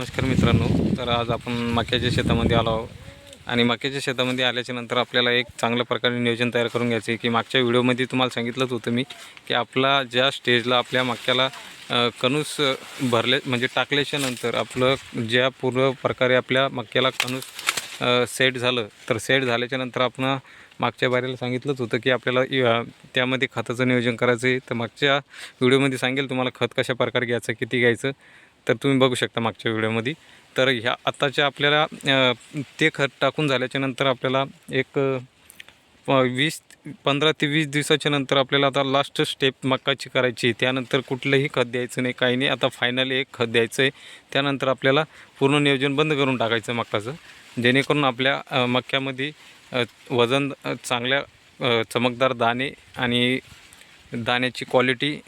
नमस्कार मित्रांनो. तर आज आपण मक्याच्या शेतामध्ये आलो आहोत. आणि मक्याच्या शेतामध्ये आल्याच्यानंतर आपल्याला एक चांगल्या प्रकारे नियोजन तयार करून घ्यायचं आहे की मागच्या व्हिडिओमध्ये तुम्हाला सांगितलंच होतं मी की आपला ज्या स्टेजला आपल्या मक्याला कणूस भरले म्हणजे टाकल्याच्या नंतर आपलं ज्या पूर्ण प्रकारे आपल्या मक्याला कणूस सेट झालं तर सेट झाल्याच्यानंतर आपण मागच्या बारीला सांगितलंच होतं की आपल्याला त्यामध्ये खताचं नियोजन करायचं आहे. तर मागच्या व्हिडिओमध्ये सांगेल तुम्हाला खत कशा प्रकारे घ्यायचं किती घ्यायचं. तर तुम्ही बघू शकता मागच्या व्हिडिओमध्ये. तर ह्या आत्ताच्या आपल्याला ते खत टाकून झाल्याच्यानंतर आपल्याला एक प- वीस पंधरा ते वीस दिवसाच्या नंतर आपल्याला आता लास्ट स्टेप मक्काची करायची त्यानंतर कुठलंही खत द्यायचं नाही काही नाही. आता फायनल एक खत द्यायचं आहे त्यानंतर आपल्याला पूर्ण नियोजन बंद करून टाकायचं मक्काचं. जेणेकरून आपल्या मक्यामध्ये वजन चांगल्या चमकदार दाणे आणि दाण्याची क्वालिटी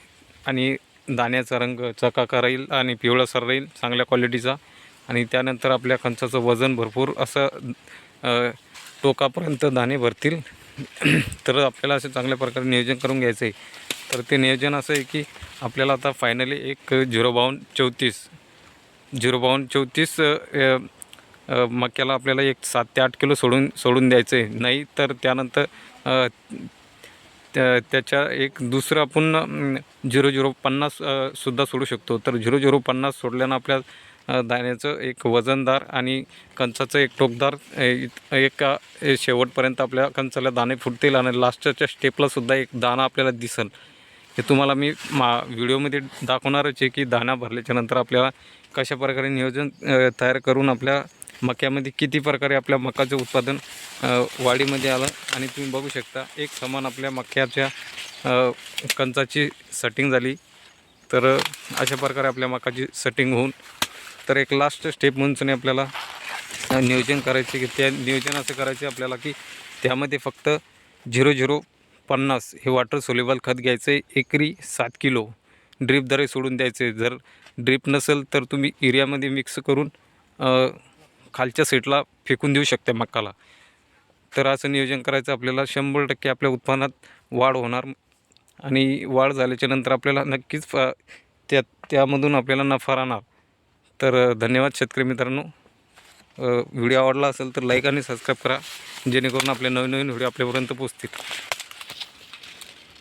आणि दाण्याचा रंग चकाका राहील आणि पिवळासर राहील चांगल्या क्वालिटीचा आणि त्यानंतर आपल्या कंचाचं वजन भरपूर असं टोकापर्यंत दाणे भरतील. तर आपल्याला असे चांगल्या प्रकारे नियोजन करून घ्यायचं आहे तर ते नियोजन असं आहे की आपल्याला आता फायनली एक झिरो बावन्न चौतीस झिरो बावन्न चौतीस मक्याला आपल्याला एक सात ते आठ किलो सोडून सोडून द्यायचं आहे नाही तर त्यानंतर त्या त्याच्या एक दुसरं आपण झिरो झिरो पन्नास सुद्धा सोडू शकतो. तर झिरो झिरो पन्नास सोडल्यानं आपल्या दाण्याचं एक वजनदार आणि कंचाचं एक टोकदार एक शेवटपर्यंत आपल्या कंचाला दाणे फुटतील आणि लास्टच्या स्टेपलासुद्धा एक दाणा आपल्याला दिसेल. हे तुम्हाला मी मा व्हिडिओमध्ये दाखवणारच आहे की दाणा भरल्याच्यानंतर आपल्याला कशा प्रकारे नियोजन तयार करून आपल्या मक्यामध्ये किती प्रकारे आपल्या मकाचं उत्पादन वाढीमध्ये आलं? आणि तुम्ही बघू शकता एक समान आपल्या मक्याच्या कंचाची सटिंग झाली. तर अशा प्रकारे आपल्या मकाची सटिंग होऊन तर एक लास्ट स्टेप म्हणून आपल्याला नियोजन करायचे की त्या नियोजन असं करायचे आपल्याला की त्यामध्ये फक्त झिरो झिरो पन्नास हे वॉटर सोल्युबल खत घ्यायचं आहे एकरी सात किलो. ड्रीपद्वारे सोडून द्यायचे जर ड्रीप नसेल तर तुम्ही एरियामध्ये मिक्स करून खालच्या सीटला फेकून देऊ शकते मक्काला. तर असं नियोजन करायचं आपल्याला शंभर टक्के आपल्या उत्पन्नात वाढ होणार आणि वाढ झाल्याच्यानंतर आपल्याला नक्कीच त्या त्यामधून आपल्याला नफा राहणार. तर धन्यवाद शेतकरी मित्रांनो. व्हिडिओ आवडला असेल तर लाईक आणि सबस्क्राईब करा जेणेकरून आपले नवीन नवीन व्हिडिओ आपल्यापर्यंत पोचतील.